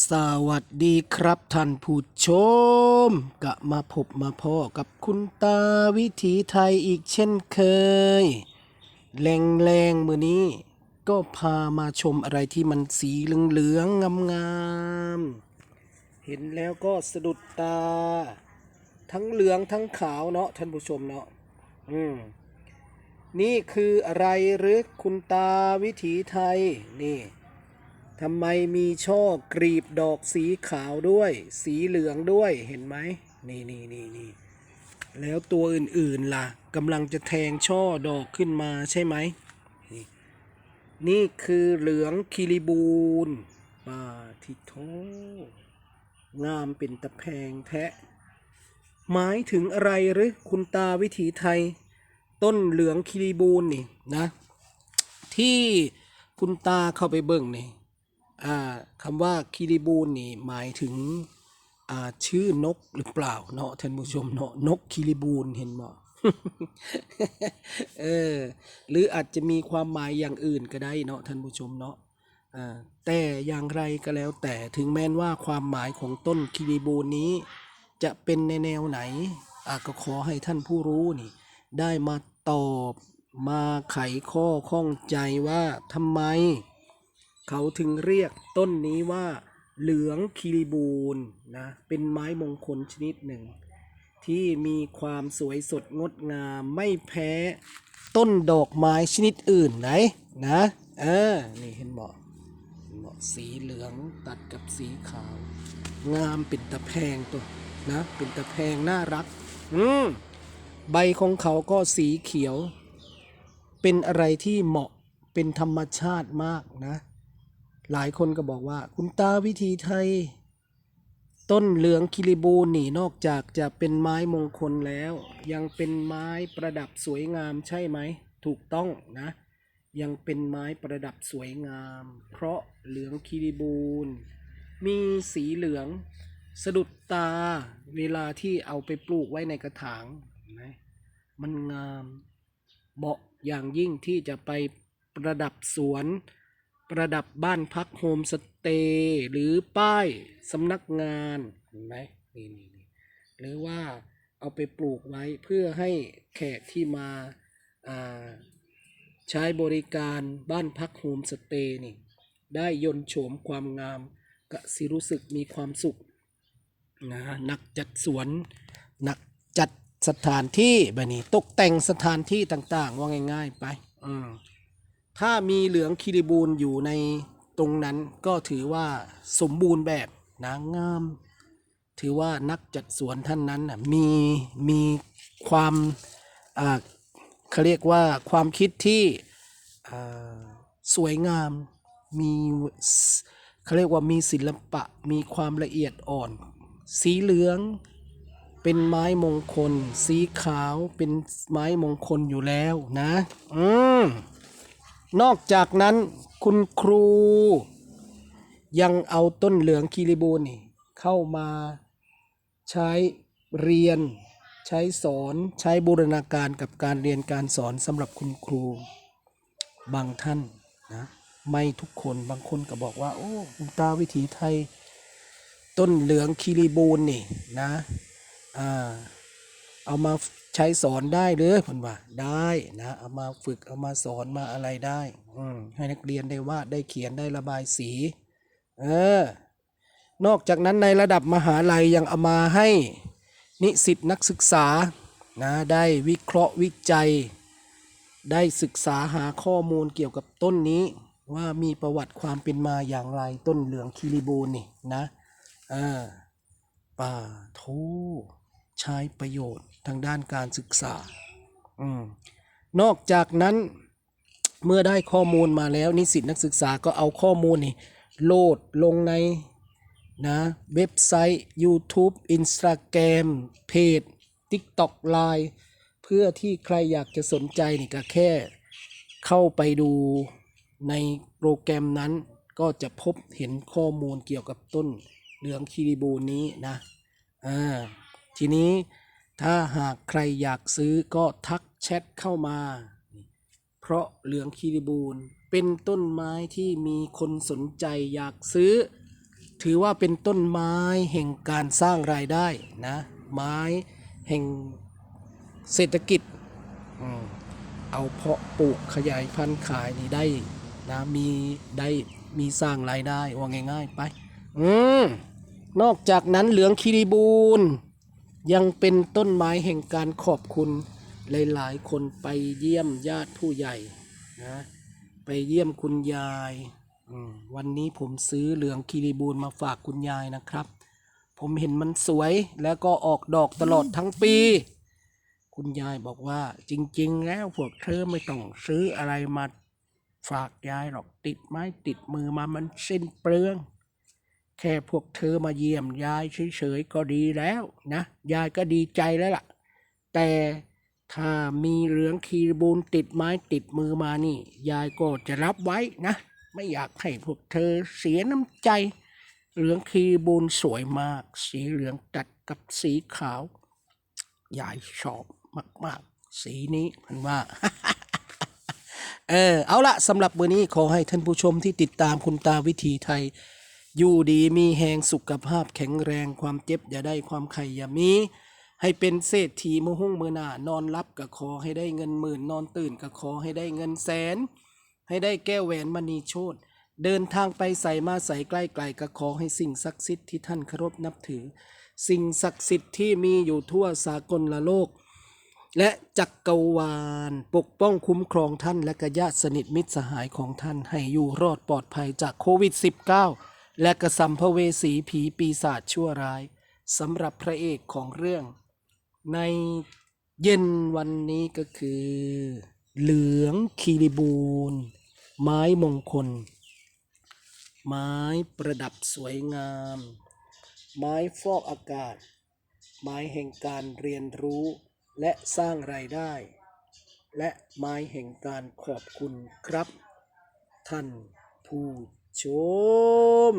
สวัสดีครับท่านผู้ชมกะมาพบมาพ่อกับคุณตาวิถีไทยอีกเช่นเคยแรงแรงมือนี้ ก็พามาชมอะไรที่มันสีเหลืองๆงามๆเห็นแล้วก็สะดุดตา ทั้งเหลืองทั้งขาวเนาะท่านผู้ชมเนาะอืมนี่คืออะไรหรือคุณตาวิถีไทยนี่ ทำไมมีช่อกรีบดอกสีขาวด้วย สีเหลืองด้วยเห็นไหมนี่นี่นี่นี่แล้วตัวอื่นๆล่ะกำลังจะแทงช่อดอกขึ้นมาใช่ไหมนี่นี่คือเหลืองคิริบูนปาทิโทงามเป็นตะแพงแทะ หมายถึงอะไรหรือคุณตาวิถีไทย ต้นเหลืองคิริบูนนี่นะ ที่คุณตาเข้าไปเบิ่งนี่ คำว่าคิริบูนนี่หมายถึงชื่อนกหรือเปล่าเนาะท่านผู้ชมเนาะนกคิริบูนเห็นบ่เออหรืออาจจะมีความหมายอย่างอื่นก็ได้เนาะท่านผู้ชมเนาะแต่อย่างไรก็แล้วแต่ถึงแม้นว่าความหมายของต้นคิริบูนนี้ จะเป็นในแนวไหนอะก็ขอให้ท่านผู้รู้นี่ ได้มาตอบมาไขข้อข้องใจว่าทำไม เขาถึงเรียกต้นนี้ว่าเหลืองคิริบูนนะ เป็นไม้มงคลชนิดหนึ่ง ที่มีความสวยสดงดงามไม่แพ้ต้นดอกไม้ชนิดอื่นไหนนะเออนี่เห็นเหมาะเหมาะสีเหลืองตัดกับสีขาว งามเป็นตะแพงตัวนะ เป็นตะแพงน่ารัก อืมใบของเขาก็สีเขียว เป็นอะไรที่เหมาะเป็นธรรมชาติมากนะ หลายคนก็บอกว่า คุณตาวิธีไทย ต้นเหลืองคิริบูนนี่นอกจากจะเป็นไม้มงคลแล้ว ยังเป็นไม้ประดับสวยงามใช่ไหม ถูกต้องนะ ยังเป็นไม้ประดับสวยงาม เพราะเหลืองคิริบูนมีสีเหลืองสะดุดตาเวลาที่เอาไปปลูกไว้ในกระถางนไหมมันงามเหมาะอย่างยิ่งที่จะไปประดับสวน ประดับบ้านพักโฮมสเตย์หรือป้ายสำนักงานเห็นไหมนี่นี่นี่หรือว่าเอาไปปลูกไว้เพื่อให้แขกที่มาใช้บริการบ้านพักโฮมสเตย์นี่ได้ยนโฉมความงามก็สิรู้สึกมีความสุขนะนักจัดสวนนักจัดสถานที่แบบนี้ตกแต่งสถานที่ต่างๆ ว่าง่าย ๆ ไป อืม ถ้ามีเหลืองคิริบูนอยู่ในตรงนั้นก็ถือว่าสมบูรณ์แบบนะงาม ถือว่านักจัดสวนท่านนั้นน่ะมีมีความเขาเรียกว่าความคิดที่สวยงามมีเขาเรียกว่ามีศิลปะมีความละเอียดอ่อน สีเหลืองเป็นไม้มงคล สีขาวเป็นไม้มงคลอยู่แล้วนะ อืม นอกจากนั้นคุณครูยังเอาต้นเหลืองคีริบูนนี่เข้ามาใช้เรียน ใช้สอนใช้บูรณาการกับการเรียนการสอนสำหรับคุณครู บางท่านนะไม่ทุกคนบางคนก็บอกว่า โอ้คุณตาวิถีไทย ต้นเหลืองคีรีบูนนี่นะอ่าเอามา ใช้สอนได้เลยผมว่าได้นะ เอามาฝึกเอามาสอนมาอะไรได้ อืให้นักเรียนได้วาดได้เขียนได้ระบายสี เออ นอกจากนั้นในระดับมหาลัยยังเอามาให้นิสิตนักศึกษานะได้วิเคราะห์วิจัย ได้ศึกษาหาข้อมูลเกี่ยวกับต้นนี้ว่ามีประวัติความเป็นมาอย่างไรต้นเหลืองคิริบูนนี่นะอ่าป่าโท ใช้ประโยชน์ทางด้านการศึกษาอืมนอกจากนั้นเมื่อได้ข้อมูลมาแล้ว นิสิตนักศึกษาก็เอาข้อมูลนี่โหลดลงในนะเว็บไซต์ YouTube Instagram เพจ TikTok Line เพื่อที่ใครอยากจะสนใจนี่ก็แค่เข้าไปดูในโปรแกรมนั้นก็จะพบเห็นข้อมูลเกี่ยวกับต้นเหลืองคิริบูนนี้นะอ่า ทีนี้ถ้าหากใครอยากซื้อก็ทักแชทเข้ามา เพราะเหลืองคีรีบูนเป็นต้นไม้ที่มีคนสนใจอยากซื้อ ถือว่าเป็นต้นไม้แห่งการสร้างรายได้นะไม้แห่งเศรษฐกิจเอาเพาะปลูกขยายพันธุ์ขายนี่ได้นะมีได้มีสร้างรายได้ว่าง่าย ๆ ไป อืมนอกจากนั้นเหลืองคิริบูล ยังเป็นต้นไม้แห่งการขอบคุณหลายๆ คนไปเยี่ยมญาติผู้ใหญ่นะไปเยี่ยมคุณยายวันนี้ผมซื้อเหลืองคิริบูลมาฝากคุณยายนะครับ ผมเห็นมันสวยแล้วก็ออกดอกตลอดทั้งปี คุณยายบอกว่าจริง ๆ แล้วพวกเธอไม่ต้องซื้ออะไรมาฝากยายหรอกติดไม้ติดมือมามันสิ้นเปลือง แค่พวกเธอมาเยี่ยมยายเฉยๆก็ดีแล้วนะ ยายก็ดีใจแล้วล่ะ แต่ถ้ามีเหลืองคีบูลติดไม้ติดมือมานี่ ยายก็จะรับไว้นะ ไม่อยากให้พวกเธอเสียน้ำใจ เหลืองคีบูลสวยมาก สีเหลืองตัดกับสีขาวยายชอบมาก ๆ สีนี้มันว่าเออเอาละสำหรับวันนี้ขอให้ท่านผู้ชมที่ติดตามคุณตาวิถีไทย อยู่ดีมีแหงสุขภาพแข็งแรงความเจ็บอย่าได้ความไข่อย่ามี ให้เป็นเศรษฐีมือหุ้งมือหน้านอนรับก็ขอให้ได้เงินหมื่นนอนตื่นก็ขอให้ได้เงินแสน ให้ได้แก้วแหวนมณีโชตเดินทางไปใส่มาใส่ใกล้ไกลก็ขอให้สิ่งศักดิ์สิทธิ์ที่ท่านเคารพนับถือ สิ่งศักดิ์สิทธิ์ที่มีอยู่ทั่วสากลละโลก และจักกรวาลปกป้องคุ้มครองท่านและกญาติสนิทมิตรสหายของท่านให้อยู่รอดปลอดภัยจากโควิด -19 และกระสัมภเวสีผีปีศาจชั่วร้ายสำหรับพระเอกของเรื่อง ในเย็นวันนี้ก็คือ เหลืองคีริบูลไม้มงคล ไม้ประดับสวยงาม ไม้ฟอกอากาศ ไม้แห่งการเรียนรู้และสร้างรายได้ และไม้แห่งการขอบคุณครับ ท่านผู้ ชม